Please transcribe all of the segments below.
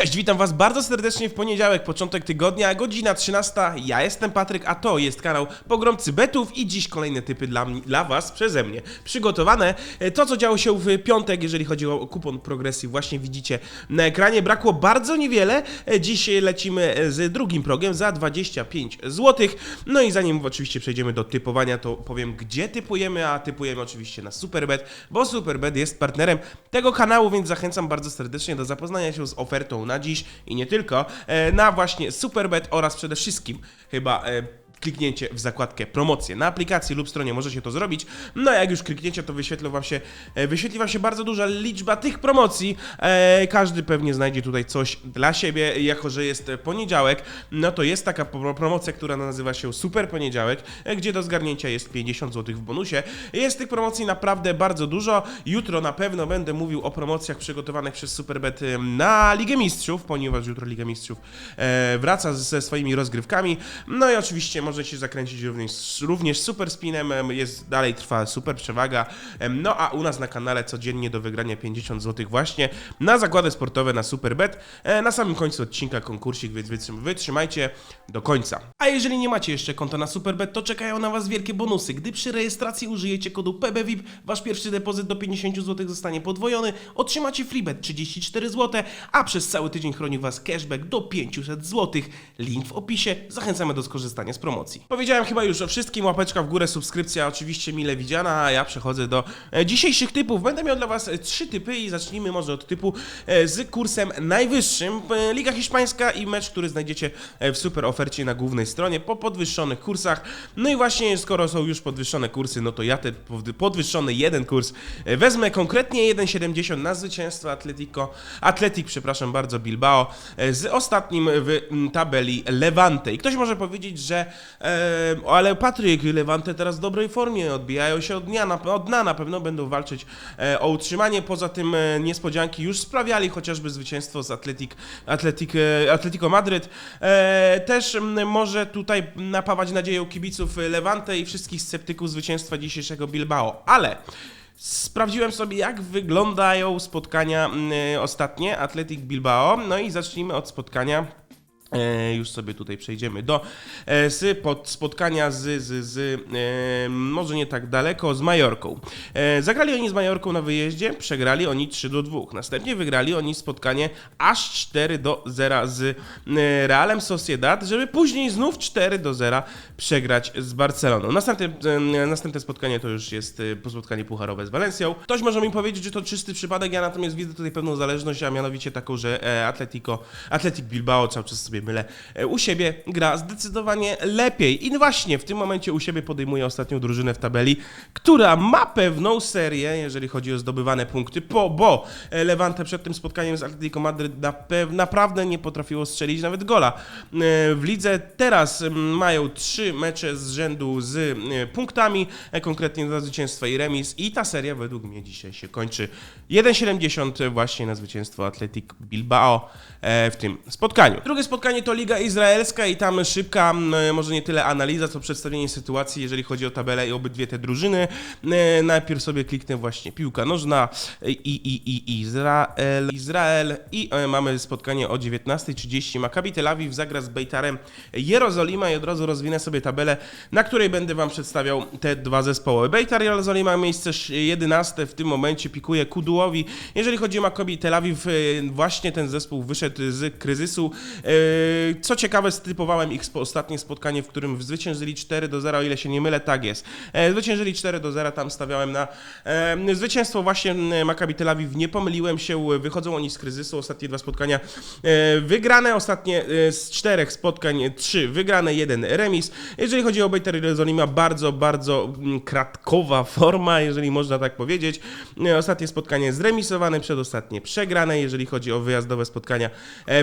Cześć, witam was bardzo serdecznie w poniedziałek, początek tygodnia, godzina 13. Ja jestem Patryk, a to jest kanał Pogromcy Betów i dziś kolejne typy dla, mnie, dla was przeze mnie przygotowane. E, To, co działo się w piątek, jeżeli chodzi o kupon progresji, właśnie widzicie na ekranie. Brakło bardzo niewiele. E, Dziś lecimy z drugim progiem za 25 zł. No i zanim oczywiście przejdziemy do typowania, to powiem, gdzie typujemy, a typujemy oczywiście na Superbet, bo Superbet jest partnerem tego kanału, więc zachęcam bardzo serdecznie do zapoznania się z ofertą na dziś i nie tylko, e, na właśnie Superbet oraz przede wszystkim chyba e, kliknięcie w zakładkę promocje. Na aplikacji lub stronie możecie to zrobić. No a jak już klikniecie, to wyświetlą wam się, e, wyświetli wam się bardzo duża liczba tych promocji. E, każdy pewnie znajdzie tutaj coś dla siebie, jako że jest poniedziałek, no to jest taka pro- promocja, która nazywa się Super Poniedziałek, e, gdzie do zgarnięcia jest 50 zł w bonusie. Jest tych promocji naprawdę bardzo dużo. Jutro na pewno będę mówił o promocjach przygotowanych przez Superbet na Ligę Mistrzów, ponieważ jutro Liga Mistrzów wraca ze swoimi rozgrywkami. No i oczywiście możecie zakręcić również, również super spinem, em, jest dalej trwa super przewaga. No a u nas na kanale codziennie do wygrania 50 zł właśnie na zakłady sportowe na Superbet. E, Na samym końcu odcinka konkursik, więc wytrzym- wytrzymajcie do końca. A jeżeli nie macie jeszcze konta na Superbet, to czekają na Was wielkie bonusy. Gdy przy rejestracji użyjecie kodu PBVIP, Wasz pierwszy depozyt do 50 zł zostanie podwojony, otrzymacie freebet 34 zł, a przez cały tydzień chroni Was cashback do 500 zł. Link w opisie. Zachęcamy do skorzystania z promocji. Powiedziałem chyba już o wszystkim, łapeczka w górę, subskrypcja oczywiście mile widziana, a ja przechodzę do e, dzisiejszych typów. Będę miał dla Was e, trzy typy i zacznijmy może od typu e, z kursem najwyższym. Liga Hiszpańska i mecz, który znajdziecie w super ofercie na głównej stronie po podwyższonych kursach. No i właśnie skoro są już podwyższone kursy, no to ja ten pod- podwyższony jeden kurs wezmę konkretnie 1,70 na zwycięstwo Atletico, Atletik, przepraszam bardzo, Bilbao z ostatnim w tabeli Levante. I ktoś może powiedzieć, że ale Patryk, Levante teraz w dobrej formie, odbijają się od dnia, na, od dna, na pewno będą walczyć e, o utrzymanie. Poza tym e, niespodzianki już sprawiali chociażby zwycięstwo z Atletik, Atletik, e, Atletico Madryt. Też może tutaj napawać nadzieją kibiców Levante i wszystkich sceptyków zwycięstwa dzisiejszego Bilbao. Ale Sprawdziłem sobie, jak wyglądają spotkania ostatnie Atletic Bilbao. No i zacznijmy od spotkania. E, już sobie tutaj przejdziemy do e, z pod spotkania z, z, z e, może nie tak daleko, z Majorką. E, zagrali oni z Majorką na wyjeździe, przegrali oni 3 do 2. Następnie wygrali oni spotkanie aż 4 do 0 z e, Realem Sociedad, żeby później znów 4 do 0 przegrać z Barceloną. Następne, e, następne spotkanie to już jest e, spotkanie pucharowe z Walencją. Ktoś może mi powiedzieć, że to czysty przypadek, ja natomiast widzę tutaj pewną zależność, a mianowicie taką, że e, Atletico, Atletic Bilbao cały czas sobie mylę, e, u siebie gra zdecydowanie lepiej. I właśnie w tym momencie u siebie podejmuje ostatnią drużynę w tabeli, która ma pewną serię, jeżeli chodzi o zdobywane punkty, po, bo e, Levante przed tym spotkaniem z Atletico Madryt naprawdę nie potrafiło strzelić nawet gola. E, W lidze teraz mają trzy mecze z rzędu z punktami, konkretnie na zwycięstwa i remis i ta seria według mnie dzisiaj się kończy 1,70 właśnie na zwycięstwo Atletic Bilbao w tym spotkaniu. Drugie spotkanie to Liga Izraelska i tam szybka, może nie tyle analiza, co przedstawienie sytuacji, jeżeli chodzi o tabelę i obydwie te drużyny. E, Najpierw sobie kliknę właśnie piłka nożna i, i, i Izrael, Izrael i e, mamy spotkanie o 19.30. Maccabi Tel Awiw zagra z Bejtarem Jerozolima i od razu rozwinę sobie tabelę, na której będę Wam przedstawiał te dwa zespoły. Bejtar Jerozolima miejsce 11 w tym momencie pikuje Kudułowi. Jeżeli chodzi o Maccabi Tel Awiw, e, właśnie ten zespół wyszedł z kryzysu. E, Co ciekawe, stypowałem ich ostatnie spotkanie, w którym zwyciężyli 4 do 0, o ile się nie mylę, tak jest. E, Zwyciężyli 4 do 0, tam stawiałem na e, zwycięstwo właśnie Maccabi Tel Awiw. Nie pomyliłem się, wychodzą oni z kryzysu. Ostatnie dwa spotkania wygrane, ostatnie z czterech spotkań trzy wygrane, jeden remis. Jeżeli chodzi o Bejter Jerozolima, bardzo, bardzo kratkowa forma, jeżeli można tak powiedzieć. Ostatnie spotkanie zremisowane, przedostatnie przegrane, jeżeli chodzi o wyjazdowe spotkania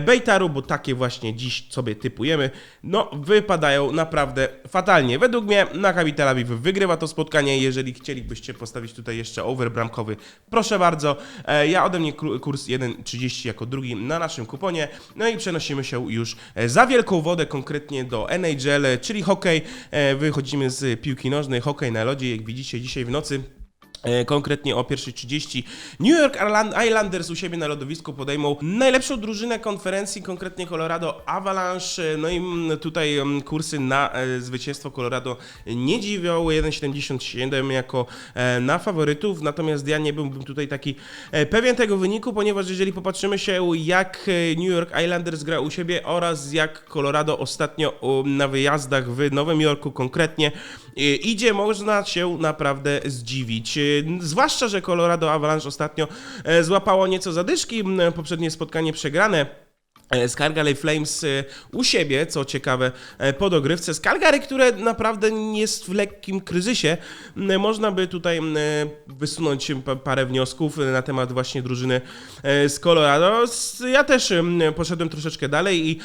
Bejtaru, bo takie właśnie dziś sobie typujemy, no wypadają naprawdę fatalnie. Według mnie Maccabi Tel Awiw wygrywa to spotkanie, jeżeli chcielibyście postawić tutaj jeszcze over bramkowy, proszę bardzo. E, Ja ode mnie kurs 1,30 jako drugi na naszym kuponie, no i przenosimy się już e, za wielką wodę, konkretnie do NHL, czyli hokej. E, Wychodzimy z piłki nożnej, hokej na lodzie, jak widzicie dzisiaj w nocy Konkretnie o 1.30 New York Island- Islanders u siebie na lodowisku podejmą najlepszą drużynę konferencji, konkretnie Colorado Avalanche. E, No i mm, tutaj mm, kursy na e, zwycięstwo Colorado nie dziwią. 1.77 jako e, na faworytów, natomiast ja nie byłbym tutaj taki e, pewien tego wyniku, ponieważ jeżeli popatrzymy się jak e, New York Islanders gra u siebie oraz jak Colorado ostatnio na wyjazdach w Nowym Jorku konkretnie e, idzie, można się naprawdę zdziwić. E, Zwłaszcza, że Colorado Avalanche ostatnio e, złapało nieco zadyszki, poprzednie spotkanie przegrane. E, Z Calgary Flames e, u siebie, co ciekawe, e, po dogrywce. Z Calgary, które naprawdę jest w lekkim kryzysie. Można by tutaj wysunąć pa- parę wniosków na temat właśnie drużyny z Colorado. Ja też poszedłem troszeczkę dalej i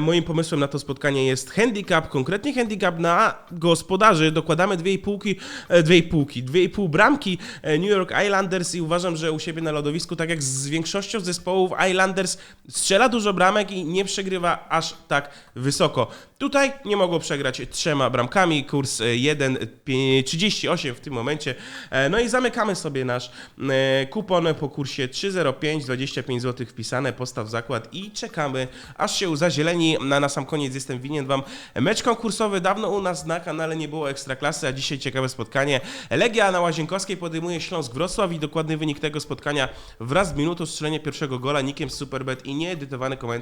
moim pomysłem na to spotkanie jest handicap, konkretnie handicap na gospodarzy. Dokładamy dwie i półki, dwie i półki, dwie i pół bramki New York Islanders i uważam, że u siebie na lodowisku, tak jak z większością zespołów, Islanders strzela dużo bramek i nie przegrywa aż tak wysoko. Tutaj nie mogło przegrać trzema bramkami, kurs e, 1,38 w tym momencie. E, No i zamykamy sobie nasz e, kupon po kursie 3,05, 25 zł wpisane, postaw zakład i czekamy, aż się zazieleni. Na, na sam koniec jestem winien Wam mecz konkursowy. Dawno u nas na kanale nie było ekstraklasy, a dzisiaj ciekawe spotkanie. Legia na Łazienkowskiej podejmuje Śląsk Wrocław i dokładny wynik tego spotkania wraz z minutą strzelenia pierwszego gola nikiem Superbet i nieedytowany komentarz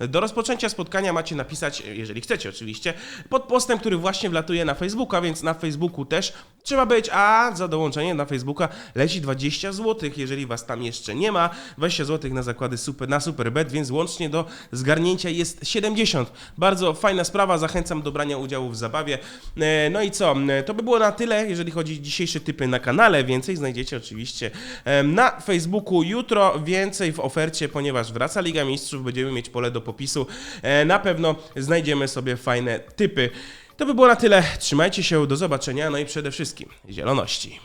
do rozpoczęcia spotkania macie napisać, jeżeli chcecie oczywiście, pod postem, który właśnie wlatuje na Facebooka, więc na Facebooku też trzeba być, a za dołączenie na Facebooka leci 20 zł, jeżeli Was tam jeszcze nie ma, 20 zł na zakłady super, na Superbet, więc łącznie do zgarnięcia jest 70. Bardzo fajna sprawa, zachęcam do brania udziału w zabawie. E, No i co, E, to by było na tyle, jeżeli chodzi o dzisiejsze typy na kanale, więcej znajdziecie oczywiście na Facebooku, jutro więcej w ofercie, ponieważ wraca Liga Mistrzów, będziemy mieć pole do popisu, E, na pewno znajdziemy sobie fajne typy. To by było na tyle, trzymajcie się, do zobaczenia, no i przede wszystkim zieloności.